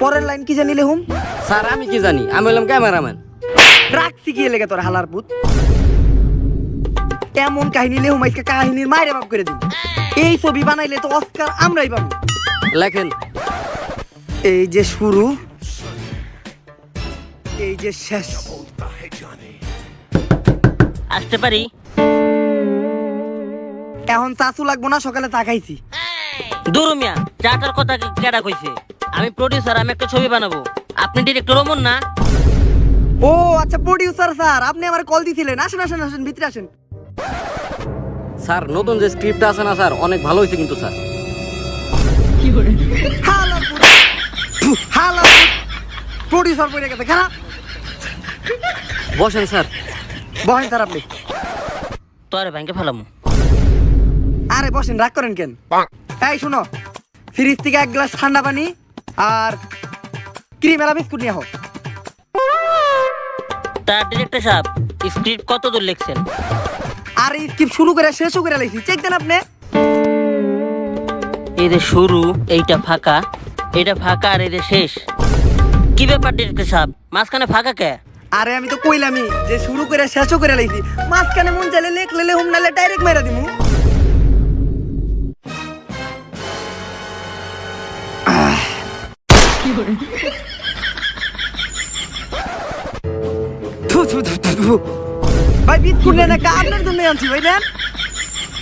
পরের লাইন কি জানিলে হুম স্যার আমি কি জানি? আমি হলাম ক্যামেরাম্যান। রাখছি কি লেগে তোর হালার পুত এমন কাহিনী লেহুম আজকে কাহিনীর মায়ের বাপ করে দিন এই ছবি বানাইলে তো অস্কার আমরাই পাবো। লেখেন। এই যে শুরু এই যে শেষ। আসতে পারি? এখন চাচু লাগবো না সকালে তাকাইছি দূর মিয়া চাটার কথা কেডা কইছে? আমি প্রডিউসার আমি একটা ছবি বানাবো। আপনি ডিরেক্টর অমন না। ও আচ্ছা প্রডিউসার স্যার আপনি আমার কল দিছিলেন। আসেন আসেন আসেন ভিতরে আসেন। স্যার নতুন যে স্ক্রিপ্টটা আছে না স্যার অনেক ভালো হয়েছে কিন্তু স্যার। হালার পুত হালার প্রডিউসার পড়ে গেছে খারাপ বসেন স্যার। বসেন স্যার আপনি। তোরে ব্যাংকে ফেলাম। আরে বসেন রাগ করেন কেন? এই শুনো। ফ্রিজ থেকে এক গ্লাস ঠান্ডা পানি আর ক্রিমেলা বিস্কুট নিয়ে হোক তার ডিরেক্টর সাহেব স্ক্রিপ্ট কত দূর লিখছেন? আর এই স্কিপ শুরু করে শেষও করে লাইছি চেক দেন আপনি। এই যে শুরু এইটা ফাঁকা। এইটা ফাঁকা আর এই যে শেষ। কি ব্যাপার ডিরেক্টর সাহেব? মাঝখানে ফাঁকা কে? আরে আমি তো কইলামই যে শুরু করে শেষও করে লাইছি মাঝখানে মন চাইলে লেখ লেলে হুম নালে ডাইরেক্ট মেরা দিমু। ভাই বিস্কুট নেন একটা আপনার জন্য আনছি ভাই নেন।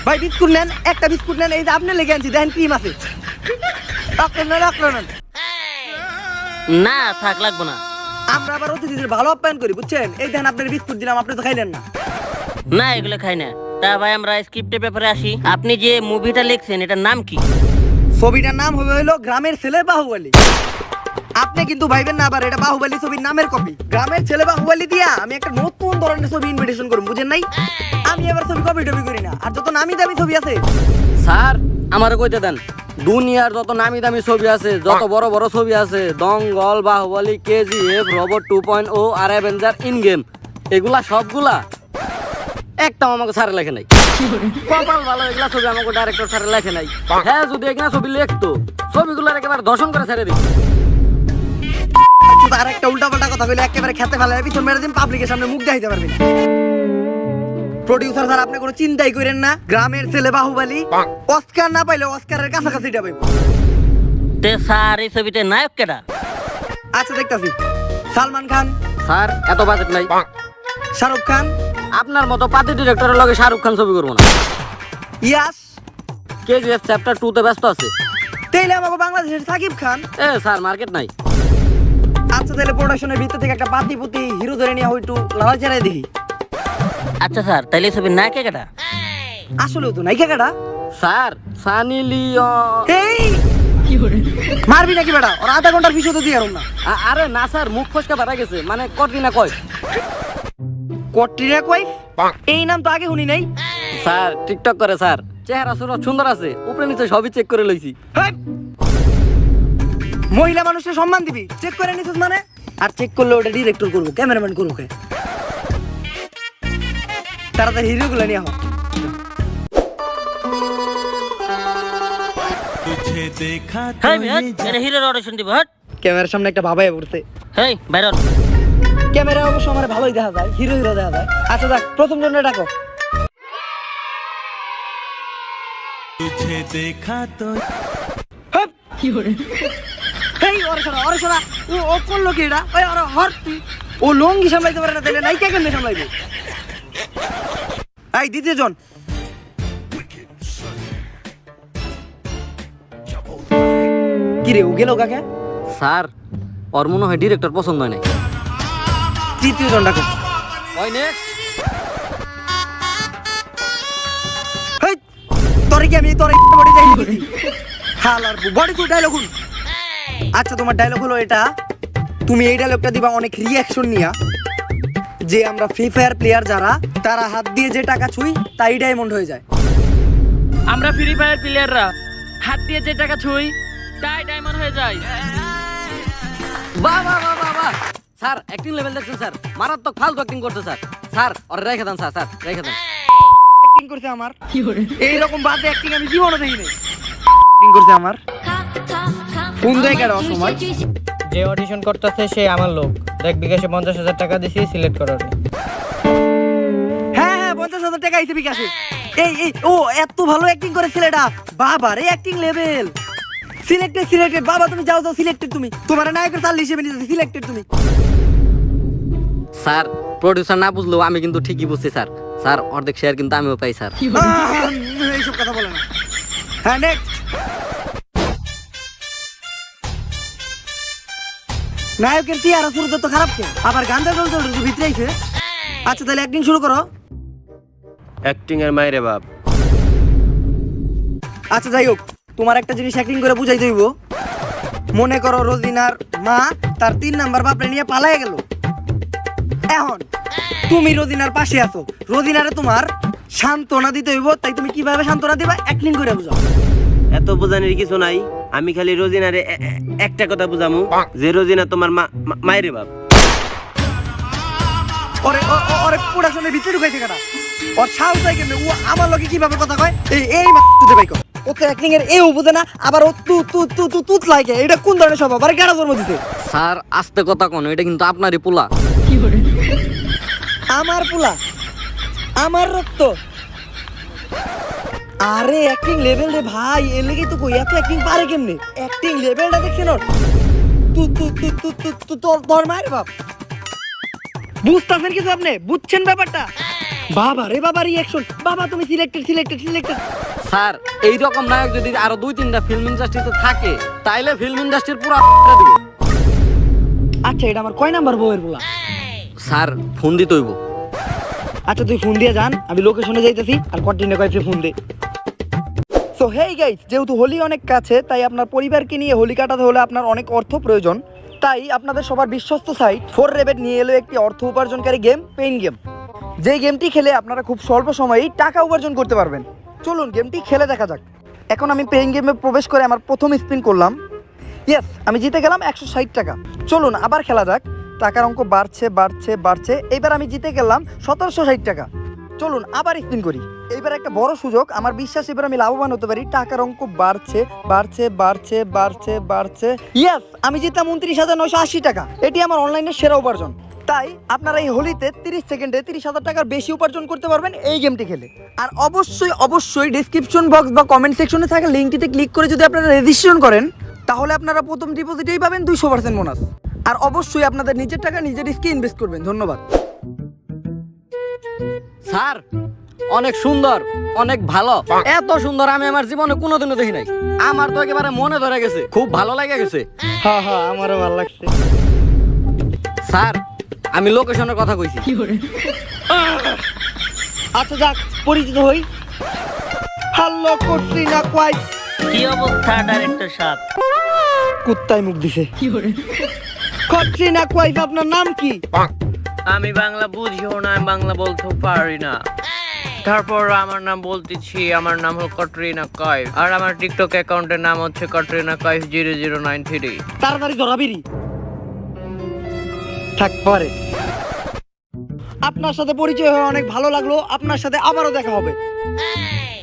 ভাই বিস্কুট নেন একটা বিস্কুট নেন এই যে আপনার লেগে আনছি দেখেন ক্রিম আছে। না থাক লাগবো না। আমরা আবার অতিথিদের ভালো আপ্যায়ন করি বুঝছেন? এই দেখেন আপনার বিস্কুট দিলাম আপনি তো খাইলেন না। না এগুলো খাই না। তা ভাই আমরা স্ক্রিপ্টের ব্যাপারে আসি। আপনি যে মুভিটা লিখছেন এটার নাম কি? ছবিটার নাম হবে হলো গ্রামের ছেলে বাহুবলী। আপনি কিন্তু ভাইবেন না আবার এটা বাহুবলী ছবির নামের কপি গ্রামের ছেলে বাহুবলী দিয়া আমি একটা নতুন ধরনের ছবি ইনভিটেশন করব বুঝেন নাই? আমি এবার ছবি কপি টপি করি না আর যত নামি দামি ছবি আছে। স্যার আমার কইতে দেন দুনিয়ার যত নামি দামি ছবি আছে যত বড় বড় ছবি আছে Dangal Baahubali KG F robot two point o R Avenger in game এগুলা সবগুলা একটাও আমাকে স্যার লেখে নাই। কপাল ভালো এগুলা ছবি আমাকে ডাইরেক্টর স্যার লেখে নাই। হ্যাঁ যদি এগুলা ছবি লেখতো ছবিগুলোর একেবারে দর্শন করে ছেড়ে দিত। আর একটা উল্টা পাল্টা কথা বলে একেবারে খেতে ফেলে পিছন মেরে দিন পাবলিকের সামনে মুখ দেখাইতে পারবেন প্রডিউসার স্যার আপনি কোনো চিন্তাই করেন না গ্রামের ছেলে বাহুবলী অস্কার না পাইলে অস্কারের কাছাকাছি যাবে তে স্যার এই ছবিতে নায়ক কেডা? আচ্ছা দেখতাছি। সালমান খান। স্যার এত বাজেট নাই। শাহরুখ খান। আপনার মতো পাতি ডিরেক্টরের লগে শাহরুখ খান ছবি করব না। ইয়াস। কেজিএফ চ্যাপ্টার টু তে ব্যস্ত আছে? তাইলে আমাকে বাংলাদেশের সাকিব খান। এ স্যার মার্কেট নাই। আচ্ছা তাহলে প্রোডাকশনের ভিতর থেকে একটা পাতি পুতি হিরো ধরে নিয়ে হয়তো লড়াই চালাই দেখি। আচ্ছা স্যার ছবির নায়ক আসলেও তো স্যার সানি লিওন। এই! মারবি নাকি বেটা? ওর আধা ঘণ্টার পিছু তো দিয়ে না। আরে না স্যার মুখ ফসকা বাড়া গেছে মানে কটরিনা কয়? কট্রিনা কই এই নাম তো আগে শুনি নাই। স্যার টিকটক করে স্যার। চেহারা সুন্দর আছে উপরে নিচে সবই চেক করে লইছি! মহিলা মানুষকে সম্মান দিবি। চেক করে নি নিছিস মানে? আর চেক করলে ওটা ডিরেক্টর করব ক্যামেরাম্যান করব। তাড়াতাড়ি হিরোগুলো নিয়ে হোক হাই মিয়া এটা হিরোর অডিশন দিব হট? ক্যামেরার সামনে একটা ভাবাই পড়ছে। হেই বাইরে। ক্যামেরা অবশ্য আমার ভালোই দেখা যায় হিরো হিরো দেখা যায়। আচ্ছা দেখ প্রথম জন্য ডাকো। তুঝে দেখা তো কি হরে হেই, ওরে সরা, ওরে সরা। ও ও করল কি এটা? ওই ওরে হর তুই। ও লঙ্গি সামলাইতে পারে না তাহলে নায়িকা কেমনে সামলাইবে? এই দ্বিতীয় জন কি রে ও গেল কাকে? স্যার ওর মনে হয় ডিরেক্টর পছন্দ হয় নাই। তৃতীয় জন ডাকো হয় নেক্সট তোরে কি আমি তোরে বডি যাই হালার বডি আচ্ছা তোমার ডায়লগ হলো এটা। তুমি এই ডায়লগটা দিবা অনেক রিয়াকশন নিয়া। যে আমরা ফ্রি ফায়ার প্লেয়ার যারা তারা হাত দিয়ে যে টাকা ছুই তাই ডায়মন্ড হয়ে যায়। আমরা ফ্রি ফায়ার প্লেয়াররা হাত দিয়ে যে টাকা ছুই তাই ডায়মন্ড হয়ে যায়। বাহ বাহ বাহ বাহ বাহ। স্যার অ্যাক্টিং লেভেল দেখছেন স্যার। মারাত্মক ফালতু অ্যাক্টিং করছে স্যার। স্যার ওরে রেখে দেন স্যার স্যার রেখে দেন। অ্যাক্টিং করছে আমার। কি এই রকম বাদে অ্যাক্টিং আমি জীবনে দেখিনি। অ্যাক্টিং করছে আমার। কেন অসময়। যে অডিশন করতেছে সে আমার লোক। দেখ বিকাশে পঞ্চাশ হাজার টাকা দিছি সিলেক্ট করার। হ্যাঁ হ্যাঁ পঞ্চাশ হাজার টাকা আইছে বিকাশে। এই এই ও এত ভালো অ্যাক্টিং করে ছেলেটা বাবা রে অ্যাক্টিং লেভেল সিলেক্টেড সিলেক্টেড বাবা তুমি যাও যাও সিলেক্টেড তুমি। তোমার নায়কের চাল হিসেবে নিতে সিলেক্টেড তুমি। স্যার প্রডিউসার না বুঝলেও আমি কিন্তু ঠিকই বুঝছি স্যার। স্যার অর্ধেক শেয়ার কিন্তু আমিও পাই স্যার। এইসব কথা বলে না। হ্যাঁ নেক্সট নায়কের চেহারা শুরু তো খারাপ কে আবার গান্ধা দল দল ভিতরে আইছে আচ্ছা তাহলে অ্যাক্টিং শুরু করো। অ্যাক্টিং এর মাইরে বাপ। আচ্ছা যাই হোক তোমার একটা জিনিস অ্যাক্টিং করে বুঝাই দেব। মনে করো রোজিনার মা তার তিন নাম্বার বাপরে নিয়ে পালায় গেল। এখন তুমি রোজিনার পাশে আছো। রোজিনারে তোমার সান্ত্বনা দিতে হইব তাই তুমি কীভাবে সান্ত্বনা দিবা? অ্যাক্টিং করে বুঝাও। এত বোঝানোর কিছু নাই। আমি খালি রোজিনারে একটা কথা বুঝামু যে রোজিনা তোমার মা মায়েরে বাপ। ওরে ওরে প্রোডাকশনের ভিতরে ঢুকাইছে কেনা ওর সাহস হয় কেমনে? ও আমার লগে কীভাবে কথা কয়? এই এই বাইক ওকে অ্যাক্টিং এর এও বুঝে না আবার ও তু তু তু তু তুত লাগে। এটা কোন ধরনের স্বভাব? আরে কেন জন্ম দিতে স্যার আস্তে কথা কোন এটা কিন্তু আপনারই পোলা। আমার পোলা। আমার রক্ত। আরে অ্যাক্টিং লেভেল রে ভাই এর লেগে তো কই এত অ্যাক্টিং পারে কেমনে? অ্যাক্টিং লেভেলটা তু তু তোর মায়ের বাপ। বুঝতেছেন কিছু আপনি? বুঝছেন ব্যাপারটা? বাবা রে বাবা রিয়াকশন বাবা তুমি সিলেক্টেড সিলেক্টেড সিলেক্টেড স্যার এই রকম নায়ক যদি আরও দুই তিনটা ফিল্ম ইন্ডাস্ট্রিতে থাকে তাইলে ফিল্ম ইন্ডাস্ট্রির পুরো দিব। আচ্ছা এটা আমার কয় নাম্বার বউয়ের পোলা স্যার ফোন দিতে হইব। আচ্ছা তুই ফোন দিয়ে যান আমি লোকেশনে যাইতেছি আর কন্টিনিউ কয়েছে ফোন দে সো হেই গাইস যেহেতু হোলি অনেক কাছে, তাই আপনার পরিবারকে নিয়ে হোলি কাটাতে হলে আপনার অনেক অর্থ প্রয়োজন। তাই আপনাদের সবার বিশ্বস্ত সাইট ফোর রেবেট নিয়ে এলো একটি অর্থ উপার্জনকারী গেম পেইন গেম যে গেমটি খেলে আপনারা খুব স্বল্প সময়েই টাকা উপার্জন করতে পারবেন। চলুন গেমটি খেলে দেখা যাক। এখন আমি পেইন গেমে প্রবেশ করে আমার প্রথম স্পিন করলাম। ইয়েস আমি জিতে গেলাম একশো ষাট টাকা। চলুন আবার খেলা যাক। টাকার অঙ্ক বাড়ছে বাড়ছে বাড়ছে। এইবার আমি জিতে গেলাম সতেরোশো ষাট টাকা। চলুন আবার স্পিন করি। এইবার একটা বড় সুযোগ, আমার বিশ্বাস, এবার আমি লাভবান হতে পারি। টাকার অঙ্ক বাড়ছে বাড়ছে বাড়ছে বাড়ছে বাড়ছে। ইয়াস, আমি জিতলাম উনত্রিশ হাজার নয়শো আশি টাকা। এটি আমার অনলাইনে সেরা উপার্জন। তাই আপনারা এই হোলিতে তিরিশ সেকেন্ডে তিরিশ হাজার টাকার বেশি উপার্জন করতে পারবেন এই গেমটি খেলে। আর অবশ্যই অবশ্যই ডিসক্রিপশন বক্স বা কমেন্ট সেকশনে থাকা লিঙ্কটিতে ক্লিক করে যদি আপনারা রেজিস্ট্রেশন করেন, তাহলে আপনারা প্রথম ডিপোজিটেই পাবেন দুইশো পার্সেন্ট বোনাস আর অবশ্যই আপনাদের নিজের টাকা নিজের রিস্কে ইনভেস্ট করবেন। ধন্যবাদ। স্যার অনেক সুন্দর অনেক ভালো। এত সুন্দর আমি আমার জীবনে কোনোদিনও দেখি নাই। আমার তো একেবারে মনে ধরে গেছে খুব ভালো লাগে গেছে। হ্যাঁ হ্যাঁ আমারও ভালো লাগছে। স্যার আমি লোকেশনের কথা কইছি। আচ্ছা যাক পরিচিত হই। হ্যালো করছি না কোয়াই। কি অবস্থা ডাইরেক্টর সাহেব? কুত্তায় মুখ দিছে। করছি না কোয়াইফ আপনার নাম কি? আমি বাংলা বুঝিও না আমি বাংলা বলতেও পারি না। তারপর আমার নাম বলতেছি আমার নাম হলো কটরিনা কয়েফ। আর আমার টিকটক অ্যাকাউন্টের নাম হচ্ছে Katrina Kaif zero zero nine three. তাড়াতাড়ি ধরাবিরি থাক পরে। আপনার সাথে পরিচয় হয়ে অনেক ভালো লাগল আপনার সাথে আবারও দেখা হবে।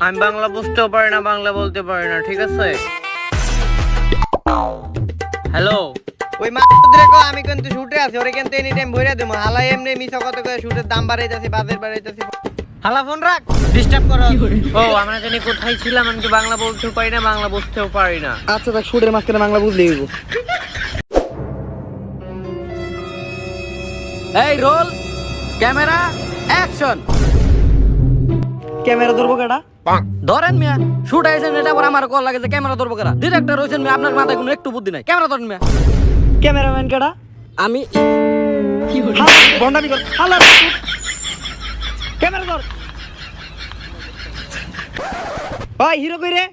আমি বাংলা বুঝতেও পারি না বাংলা বলতে পারি না ঠিক আছে? হ্যালো ওই মাত্রে কো আমি কিন্তু শুটে আছি ওরে কিন্তু এনি টাইম দেবো। হালা এমনি মিছা কত করে শুটের দাম বাড়াইতেছি বাড়াইতেছি। হালা ফোন রাখ ডিস্টার্ব করো। ও আমরা জানি কোথায় ছিলাম আমি তো বাংলা বলতেও পারি না বাংলা বুঝতেও পারি না। আচ্ছা দেখ সুরের মাঝখানে বাংলা এই রোল ক্যামেরা অ্যাকশন ক্যামেরা ধরবো কেটা ধরেন মিয়া শুট আইছেন এটা আবার আমার কল লাগে যে ক্যামেরা ধরবো কেরা ডিরেক্টর হইছেন মিয়া আপনার মাথায় কোনো একটু বুদ্ধি নাই ক্যামেরা ধরেন মিয়া। ক্যামেরাম্যান কেটা আমি বন্ডামি কর। হালা ক্যামেরা ধর। ওই হিরো কই রে?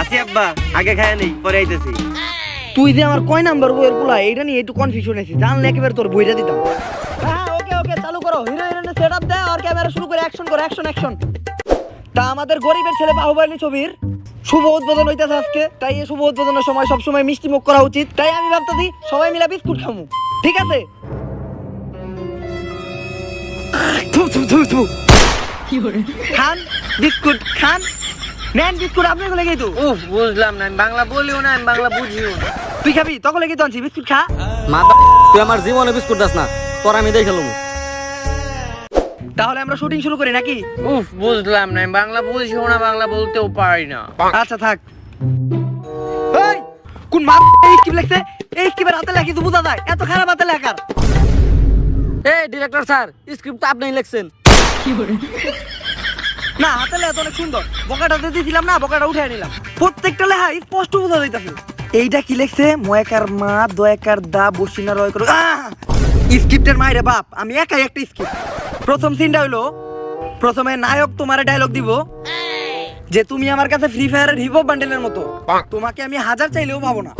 আসি আব্বা আগে খায় নেই পরে আইতেছি। তুই যে আমার কয় নাম্বার বইয়ের পোলা এইটা নিয়ে একটু কনফিউশন আছি জানলে একেবারে তোর বইটা দিতাম। হ্যাঁ ওকে ওকে চালু করো। হিরো হিরোইনের সেটআপ দে আর ক্যামেরা শুরু করে অ্যাকশন করো অ্যাকশন অ্যাকশন তা আমাদের গরিবের ছেলে বাহুবলী ছবির শুভ উদ্বোধন হইতেছে আজকে। তাই এই শুভ উদ্বোধনের সময় সবসময় মিষ্টি মুখ করা উচিত। তাই আমি ভাবতেছি সবাই মিলে বিস্কুট খামু। ঠিক আছে। খান বিস্কুট খান। নেন বিস্কুট আপনাকে লেগেই তো উফ বুঝলাম না আমি বাংলা বলিও না আমি বাংলা বুঝিও না। তুই খাবি? তখন লেগে তো আনছি বিস্কুট খা। মা তুই আমার জীবনে বিস্কুট দাস না তোর আমি দেখে লমু। তাহলে আমরা শুটিং শুরু করি নাকি? উফ বুঝলাম না আমি বাংলা বুঝিও না বাংলা বলতেও পারি না। আচ্ছা থাক। এই কোন মা এই স্ক্রিপ্ট লিখছে? এই স্ক্রিপ্টের হাতে লেখি তো বোঝা যায় এত খারাপ হাতে লেখার। এই ডিরেক্টর স্যার স্ক্রিপ্ট আপনি লিখছেন। না হাতে লেখা তো অনেক সুন্দর। বকাটাতে দিয়েছিলাম না বকাটা উঠে নিলাম। প্রত্যেকটা লেখা স্পষ্ট বোঝা যাইতাছে। এইটা কি লিখছে? ময়াকার মা দয়াকার দা বসিনা রয় করে। স্ক্রিপ্টের মায়ের বাপ আমি একাই একটা স্ক্রিপ্ট। প্রথম সিনটা হইল প্রথমে নায়ক তোমার ডায়লগ দিব যে তুমি আমার কাছে ফ্রি ফায়ারের হিপ বান্ডেলের মতো। তোমাকে আমি হাজার চাইলেও পাবো না।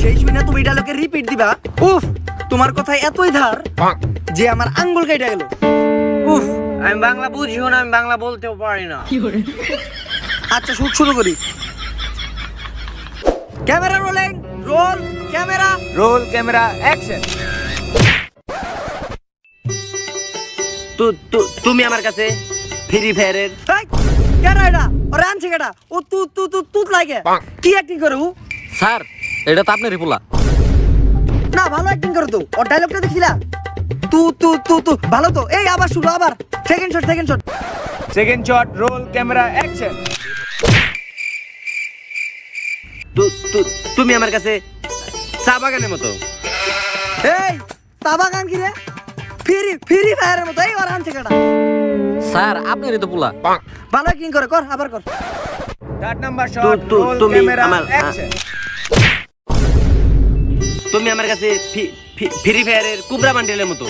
সেই শুনে তুমি ডায়লগে রিপিট দিবা উফ তোমার কথায় এতই ধার যে আমার আঙ্গুল কেটে গেল। উফ আমি বাংলা বুঝিও না আমি বাংলা বলতেও পারি না। আচ্ছা শুট শুরু করি। Camera rolling roll camera. Roll camera action তুমি আমার কাছে ফ্রি ফায়ারের কেডা এটা? ওরে আনছে কেডা? ও তু তু তু তুত লাগে। কি অ্যাক্টিং করে ও? স্যার এটা তো আপনারই পোলা। না ভালো অ্যাক্টিং করে তো। ওর ডায়লগটা দেখছিলা তু তু তু তু ভালো তো। এই আবার শুরু আবার। Second shot second shot second shot roll camera action তু- তু- তুমি আমার কাছে চা বাগানের মতো। এই তাবা গান কি রে? ফ্রি ফ্রি ফায়ারের মতো। এই স্যার আপনারই তো পোলা। ভালো অ্যাক্টিং করে কর আবার কর। থার্ড নাম্বার শট রোল তুমি ক্যামেরা আমার- অ্যাকশন তুমি আমার কাছে ফ্রি ফায়ারের কুবরা বান্ডেলের মতো।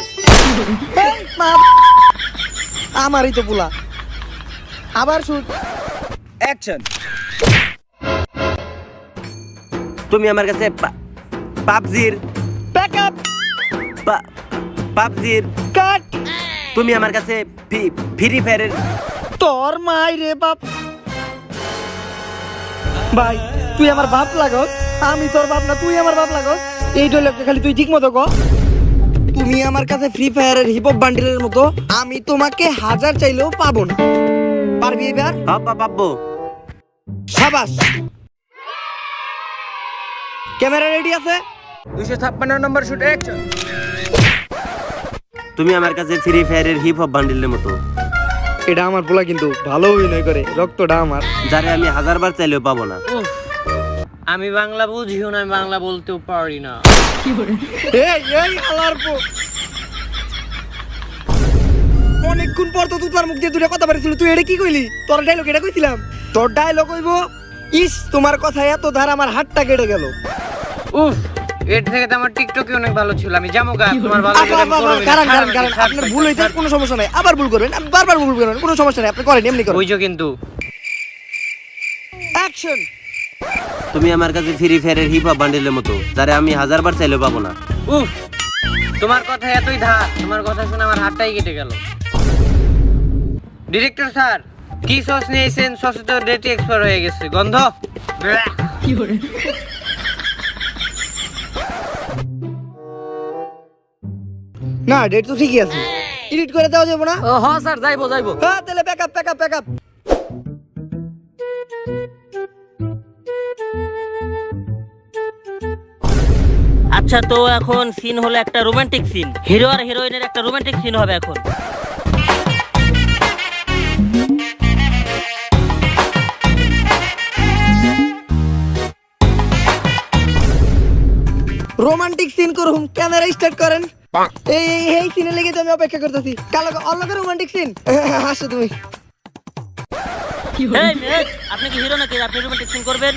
আমারই তো পুলা। আবার শুট অ্যাকশন তুমি আমার কাছে পাবজির ব্যাক আপ পাবজির কাট তুমি আমার কাছে ফ্রি ফায়ারের তোর মাই রে বাপ। ভাই তুই আমার বাপ লাগো। আমি তোর বাপ না তুই আমার বাপ লাগো। এই ডায়লগটা খালি তুই ঠিক মতো কর তুমি আমার কাছে ফ্রি ফায়ারের হিপ হপ বান্ডেলের মতো আমি তোমাকে হাজার চাইলেও পাবো না। পারবি এবার? বাবা পাবো সাবাস। ক্যামেরা রেডি আছে? দুশো ছাপ্পান্ন নম্বর শুট অ্যাকশন তুমি আমার কাছে ফ্রি ফায়ারের হিপ হপ বান্ডেলের মতো। এটা আমার পোলা কিন্তু ভালো অভিনয় করে রক্তটা আমার। যারে আমি হাজারবার চাইলেও পাবো না। আমি বাংলা বুঝিও না আমি বাংলা বলতেও পারি না। এই এই আলার পো। অনেকক্ষণ পর তো তুই তোর মুখ দিয়ে দূরে কথা পারিছিল তুই এটা কি কইলি? তোর ডায়লগ এটা কইছিলাম? তোর ডায়লগ কইবো ইস তোমার কথা এত ধার আমার হাতটা কেটে গেল। উফ এর থেকে তো আমার টিকটকে অনেক ভালো ছিল। আমি গা তোমার ভালো কারণ কারণ কারণ আপনার ভুল হইতে কোনো সমস্যা নাই আবার ভুল করবেন আপনি বারবার ভুল করবেন কোনো সমস্যা নাই আপনি করেন এমনি করেন। কিন্তু। অ্যাকশন তুমি আমার কাছে ফ্রি ফায়ারের হিপ হপ বান্ডেলের মতো যারে আমি হাজারবার চাইলেও পাবো না। উফ তোমার কথা এতই ধার তোমার কথা শুনে আমার হাতটাই কেটে গেল। ডিরেক্টর স্যার কি সস নিয়েছেন? সসে তো ডেট এক্সপায়ার হয়ে গেছে গন্ধ? ব্যাহ। না ডেট তো ঠিকই আছে। এডিট করে দেওয়া যাবে না? ও হ স্যার যাইবো যাইবো। হ্যাঁ তাহলে ব্যাকআপ ব্যাকআপ ব্যাকআপ আচ্ছা তো এখন সিন হলো একটা রোমান্টিক সিন হিরো আর হিরোইনের একটা রোমান্টিক সিন হবে এখন। রোমান্টিক সিন করুন ক্যামেরা স্টার্ট করেন। এই এই এই সিনে লেগে তো আমি অপেক্ষা করতেছি। কালো অন্য রোমান্টিক সিন হাসো তুমি। এই আপনি কি হিরো নাকি? আপনি রোমান্টিক সিন করবেন?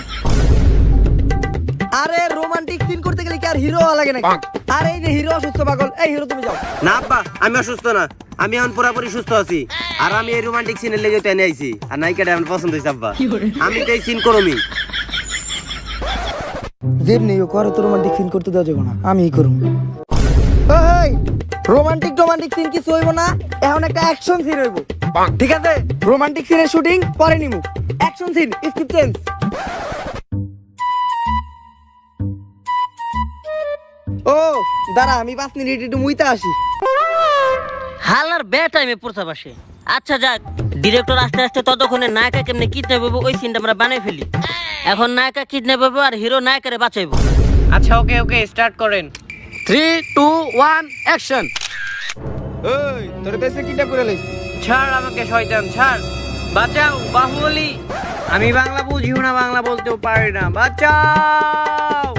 আরে রোমান্টিক সিন করতে গেলে কি আর হিরো লাগে নাকি? আরে এই যে হিরো অসুস্থ পাগল এই হিরো তুমি যাও। না আব্বা আমি অসুস্থ না। আমি এখন পুরাপুরি সুস্থ আছি। আর আমি এই রোমান্টিক সিনের লেগে টেনে আইছি। আর নায়িকাটা আমার পছন্দ হয়েছে আব্বা। আমি তো এই সিন করমি ও করে তো রোমান্টিক সিন করতে দেওয়া যাবে না। আমিই করুম। এই রোমান্টিক রোমান্টিক সিন কিছু হইব না এখন একটা অ্যাকশন সিন হইব। ঠিক আছে? রোমান্টিক সিনের শুটিং পরে নিমু। অ্যাকশন সিন স্কিপ চেঞ্জ ও দাঁড়া আমি পাঁচ মিনিট একটু মুইতে আসি। হালার বে টাইমে প্রস্তাব আসে আচ্ছা যাক ডিরেক্টর আস্তে আস্তে ততক্ষণে নায়িকা কেমনে কিডন্যাপ হবে ওই সিনটা আমরা বানাই ফেলি। এখন নায়িকা কিডন্যাপ হবে আর হিরো নায়িকারে বাঁচাইবো। আচ্ছা ওকে ওকে স্টার্ট করেন। থ্রি টু ওয়ান অ্যাকশন ওই তোর দেশে কিটা করে লাইছি? ছাড় আমাকে শয়তান ছাড়। বাঁচাও বাহুবলি। আমি বাংলা বুঝিও না বাংলা বলতেও পারি না। বাঁচাও!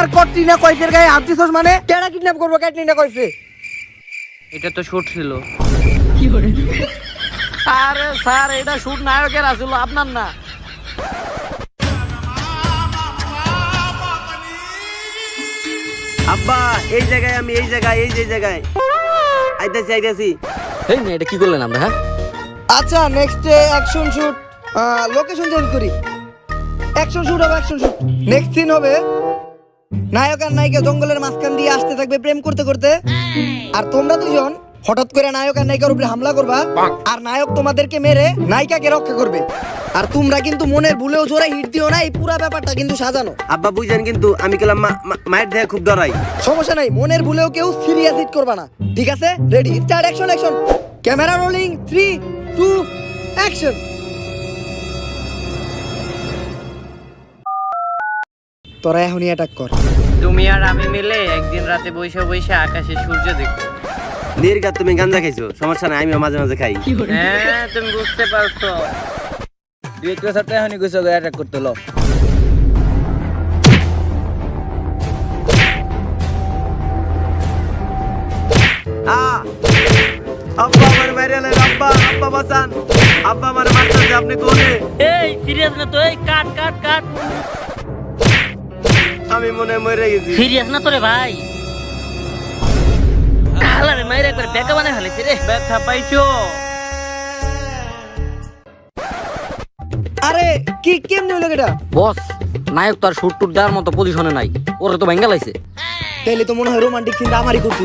আমার কটরিনা কইসের গায়ে হাত দিছস মানে? কেডা কিডন্যাপ করব ক্যাটরিনা কইছে? এটা তো শুট ছিল। আরে স্যার এটা শুট নায়কের আসলো আপনার না? আব্বা এই জায়গায় আমি এই জায়গায় এই যে জায়গায়। আইতাছি আইতাছি। এই না এটা কি করলেন আমরা হ্যাঁ? আচ্ছা next action shoot location change করি। অ্যাকশন শুট হবে অ্যাকশন শুট নেক্সট সিন হবে নায়ক আর নায়িকা জঙ্গলের মাঝখান দিয়ে আসতে থাকবে প্রেম করতে করতে। আর তোমরা দুজন হঠাৎ করে নায়ক আর নায়িকার উপরে হামলা করবা আর নায়ক তোমাদেরকে মেরে নায়িকাকে রক্ষা করবে। আর তোমরা কিন্তু মনের ভুলেও জোরে হিট দিও না এই পুরা ব্যাপারটা কিন্তু সাজানো। আব্বা বুঝেন কিন্তু আমি গেলাম মায়ের দেহে খুব ডরাই সমস্যা নাই মনের ভুলেও কেউ সিরিয়াস হিট করবা না। ঠিক আছে? Ready start action action camera rolling three two action তোরা এখনই অ্যাটাক কর। তুমি আর আমি মিলে একদিন রাতে বৈশা বৈশা আকাশে সূর্য দেখো নির্গাত তুমি গাঞ্জা খাইছো সমস্যা নাই আমিও মাঝে মাঝে খাই। হ্যাঁ তুমি বুঝতে পারছ। দুই একটা সাথে এখনই কইছো অ্যাটাক করতে লো। আব্বা আমার বাইরে এলেন আব্বা আব্বা বাসান আব্বা আমার মারতেছে আপনি কোনে? এই সিরিয়াস না তো? এই কাট কাট কাট। আমি মনে মরে গেছি। সিরিয়াস না তো রে ভাই। হালারে মাইরে একবার বেকা বানায় ফেলেছে রে। ব্যথা পাইছো? আরে কি কেমনে হলো এটা? বস নায়ক তো আর শুট টুট দেওয়ার মতো পজিশনে নাই। ওরে তো ভেঙ্গা লাইছে। তাহলে তো মনে হয় রোমান্টিক সিনটা আমারই করতে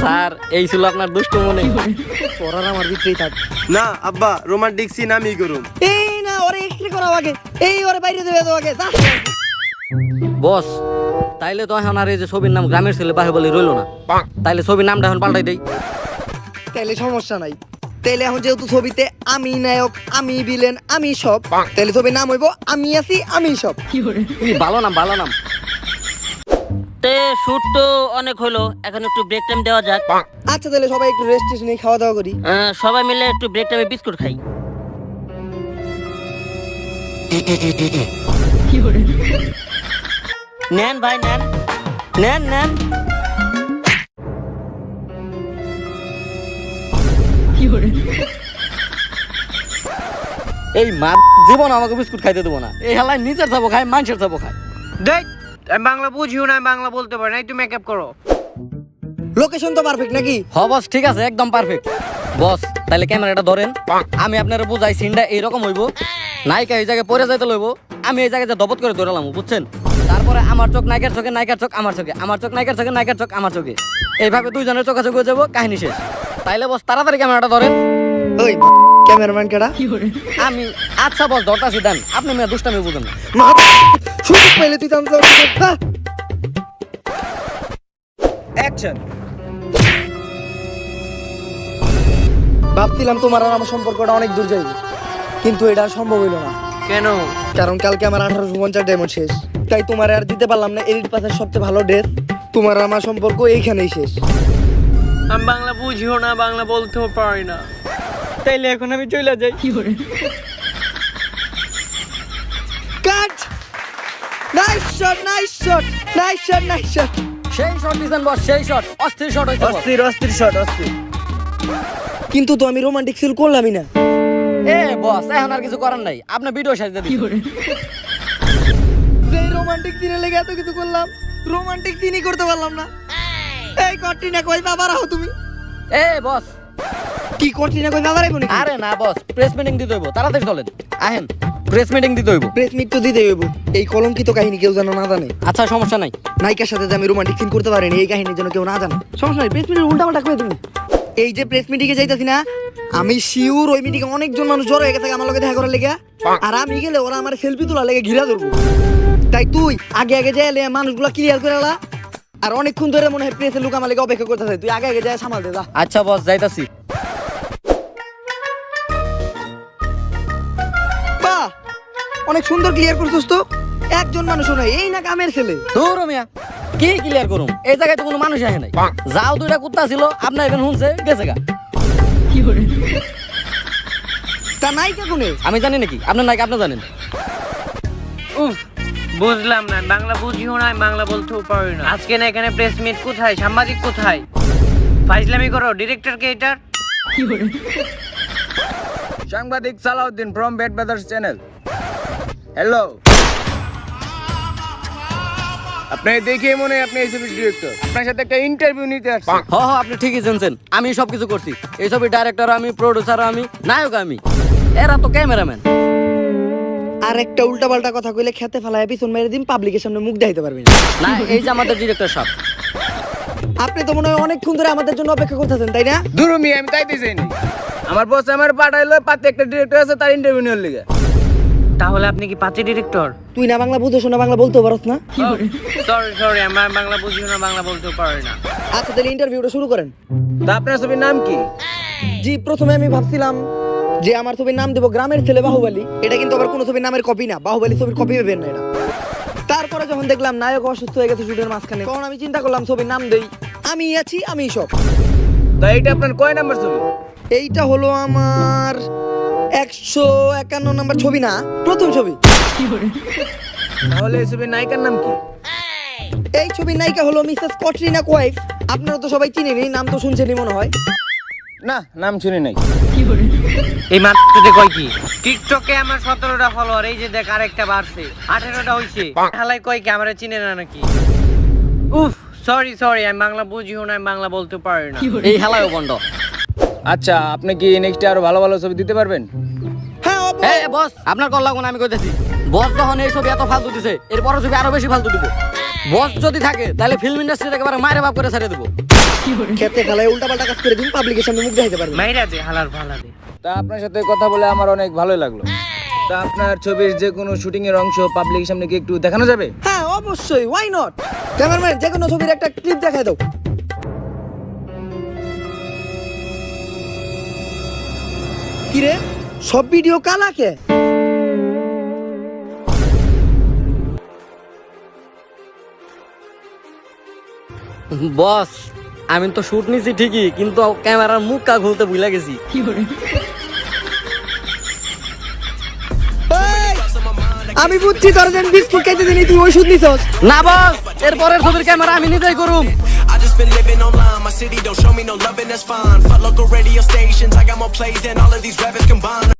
স্যার এই ছিল আপনার দুষ্ট মনে। পড়ার আমার ভিতরেই থাক না আব্বা রোমান্টিক সিন আমি করুম। এই না ওরে এক্সরে করা আগে। এই ওরে বাইরে দেবে তো আগে যা বস তাইলে তো এখন আর এই যে ছবির নাম গ্রামের ছেলে বাহুবলী রইল না। তাইলে ছবির নামটা এখন পাল্টাই দেই। তাইলে সমস্যা নাই। তাইলে এখন যেহেতু ছবিতে আমি নায়ক আমি ভিলেন আমি সব তাইলে ছবির নাম হইব আমি আছি আমি সব। ভালো নাম ভালো নাম। তে শুট তো অনেক হলো এখন একটু ব্রেক টাইম দেওয়া যাক। আচ্ছা তাহলে সবাই একটু রেস্ট নিয়ে খাওয়া দাওয়া করি সবাই মিলে একটু ব্রেক টাইমে বিস্কুট খাই। নেন ভাই নেন। নেন নেন। এই মা জীবন আমাকে বিস্কুট খাইতে দেবো না। এই হেলায় নিজের যাব খাই মানুষের যাব খাই দেখ আমি বাংলা বুঝিও না বাংলা বলতে পারি না তুমি মেকআপ করো। লোকেশন তো পারফেক্ট নাকি? হ বস ঠিক আছে একদম পারফেক্ট বস তাহলে ক্যামেরাটা ধরেন। আমি আপনার বুঝাই সিনটা এইরকম হইব। নায়িকা এই জায়গায় পরে যাইতে লইব। আমি এই জায়গায় দবত করে ধরালাম বুঝছেন? তারপরে আমার চোখ নায়িকার চোখে নায়িকার চোখ আমার চোখে। আমার চোখ নায়িকার চোখে নায়িকার চোখ আমার চোখে। এইভাবে দুইজনের চোখাচোখ হয়ে যাব কাহিনী শেষ। তাইলে বস তাড়াতাড়ি ক্যামেরাটা ধরেন। ওই ক্যামেরাম্যান কেডা? আমি আচ্ছা বস ধরতাছি দেন। আপনি মেয়ে দুষ্টামি বুঝেন না। সুযোগ পাইলে তুই জানতে অ্যাকশন ভাবছিলাম তোমার আর আমার সম্পর্কটা অনেক দূর যাইবে কিন্তু এটা সম্ভব হইল না। কেন? কারণ কালকে আমার আঠারোশো পঞ্চাশ ডায়মন্ড শেষ। তাই তোমার আর দিতে পারলাম না এলিট পাসের সবচেয়ে ভালো ড্রেস তোমার আর আমার সম্পর্ক এইখানেই শেষ। আমি বাংলা বুঝিও না বাংলা বলতেও পারি না। তাইলে এখন আমি চলে যাই। Cut nice shot nice shot nice shot nice shot সেই শট দিছেন বস সেই শট অস্থির শট হইছে অস্থির অস্থির শট অস্থির। কিন্তু তো আমি রোমান্টিক সিল করলামই না। এ বস এখন আর কিছু করার নাই। আপনি ভিডিও সাজিয়ে দিন রোমান্টিক দিনে লেগে এত কিছু করলাম রোমান্টিক দিনই করতে পারলাম না। এই কটিনা কই বাবা রাখো তুমি। এ বস। কি কটিনা কই বাবা রাখো আরে না বস প্রেস মিটিং দিতে হইব তাড়াতাড়ি চলেন। আহেন প্রেস মিটিং দিতে হইব। প্রেস মিট তো দিতে হইব। এই কলঙ্কিত কাহিনী কেউ যেন না জানে? আচ্ছা সমস্যা নাই। নায়িকার সাথে যে আমি রোমান্টিক সিন করতে পারিনি এই কাহিনীর জন্য কেউ না জানে। সমস্যা নাই প্রেস মিটের উল্টা পাল্টা করে তুমি এই যে প্রেস মিটিংয়ে যাইতাছি না আমি শিওর ওই মিটিং অনেকজন মানুষ জড়ো হয়ে গেছে আমার লগে দেখা করার লেগে। আর আমি গেলে ওরা আমার সেলফি তোলার লেগে ঘিরা ধরবো। তাই তুই আগে আগে যাই এলে মানুষগুলো ক্লিয়ার করে আলা আর অনেকক্ষণ ধরে মনে হয় প্রেসের লোক আমার লেগে অপেক্ষা করতেছে। তুই আগে আগে যাই সামাল দে যা। আচ্ছা বস যাইতাছি। বাহ অনেক সুন্দর ক্লিয়ার করছিস তো। একজন মানুষ নয় এই না কামের ছেলে। দূর মিয়া। কি ক্লিয়ার করুম? এই জায়গায় তো কোনো মানুষ আসে নাই। যাও দুইটা কুত্তা ছিল আপনার এখানে শুনছে গেছে গা। কি করে তা নাই কে কোনে? আমি জানি নাকি আপনার নাকি আপনি জানেন? উফ বুঝলাম না বাংলা বুঝিও না বাংলা বলতেও পারি না। আজকে না এখানে প্রেস মিট কোথায়? সাংবাদিক কোথায়? ফাইজলামি করো ডিরেক্টর কে এটার সাংবাদিক Salauddin from bed brothers channel hello আপনি দেখে মনে হয় আপনি এই ছবির ডিরেক্টর আপনার সাথে একটা ইন্টারভিউ নিতে আসছি। হ হ আপনি ঠিকই জানছেন আমি সব কিছু করছি। এই ছবির ডাইরেক্টর আমি প্রডিউসার আমি নায়ক আমি। এরা তো ক্যামেরাম্যান আর একটা উল্টা পাল্টা কথা কইলে খেতে ফেলায় পিছন মেরে দিন পাবলিকের সামনে মুখ দেখাইতে পারবি না। না এই যে আমাদের ডিরেক্টর সাহেব। আপনি তো মনে হয় অনেকক্ষণ ধরে আমাদের জন্য অপেক্ষা করতেছেন তাই না? দূর মিয়া আমি তাইতে চাইনি আমার বস আমার পাঠাইলো পাতে একটা ডিরেক্টর আছে তার ইন্টারভিউ নেওয়ার লিগে। তাহলে আপনি কি পাঁচে ডিরেক্টর তুই না বাংলা বুঝো শোনা বাংলা বলতে পারস না। সরি সরি আমার বাংলা বুঝিও না বাংলা বলতেও পারি না। আচ্ছা তাহলে ইন্টারভিউটা শুরু করেন। তা আপনার ছবির নাম কি? জি প্রথমে আমি ভাবছিলাম যে আমার ছবির নাম দেবো গ্রামের ছেলে বাহুবলী এটা কিন্তু আবার কোনো ছবির নামের কপি না। বাহুবলী ছবির কপি পাবেন না এটা। তারপরে যখন দেখলাম নায়ক অসুস্থ হয়ে গেছে শুটের মাঝখানে তখন আমি চিন্তা করলাম ছবির নাম দেই। আমি আছি আমি সব। তা এইটা আপনার কয় নাম্বার ছবি? এইটা হলো আমার একশো একান্ন নাম্বার ছবি না প্রথম ছবি। তাহলে এই ছবির নায়িকার নাম কি? এই ছবির নায়িকা হলো মিসেস কটরিনা কোয়াইফ। আপনারা তো সবাই চিনেনি নাম তো শুনছেনই মনে হয়। না নাম শুনি নাই। এই মাত্রতে কয় কি? টিকটকে আমার সতেরোটা ফলোয়ার এই যে দেখ আরেকটা বাড়ছে। আঠেরোটা হইছে। হালাই কয় কি আমার চিনে না নাকি? উফ সরি সরি আমি বাংলা বুঝিও না আমি বাংলা বলতে পারি না। এই বন্ড আচ্ছা আপনি কি নেক্সট আরও ভালো ভালো ছবি দিতে পারবেন? হ্যাঁ বস। আপনার কল লাগুন আমি কইতেছি। বস যখন এই ছবি এত ফালতু দিছে এরপরে ছবি আরও বেশি ফালতু দিব। বস যদি থাকে তাহলে ফিল্ম ইন্ডাস্ট্রি একেবারে মায়ের বাপ করে ছেড়ে দেবো। খেতে ফেলায় উল্টা পাল্টা কাজ করে দিন পাবলিকের সামনে মুখ দেখাইতে পারবেন। মাইরা দে হালার ভালা তা আপনার সাথে কথা বলে আমার অনেক ভালোই লাগল। তা আপনার ছবির যে কোনো শুটিং এর অংশ পাবলিকের সামনে কি একটু দেখানো যাবে? হ্যাঁ অবশ্যই ওয়াই নট ক্যামেরাম্যান যে কোনো ছবির একটা ক্লিপ দেখাই দাও। কিরে সব ভিডিও কালাকে বস আমি তো শুট নিছি ঠিকই কিন্তু ক্যামেরার মুখ কা খুলতে ভুলে গেছি আমি বুঝছি তোর যেন বিস্কুট খাইতে দিলি তুই ওষুধ নিছস না বস এরপরের ছবির ক্যামেরা আমি নিজেই করুম been living online. My city don't show me no loving, that's fine. Fuck local radio stations. I got more plays than all of these rappers combined.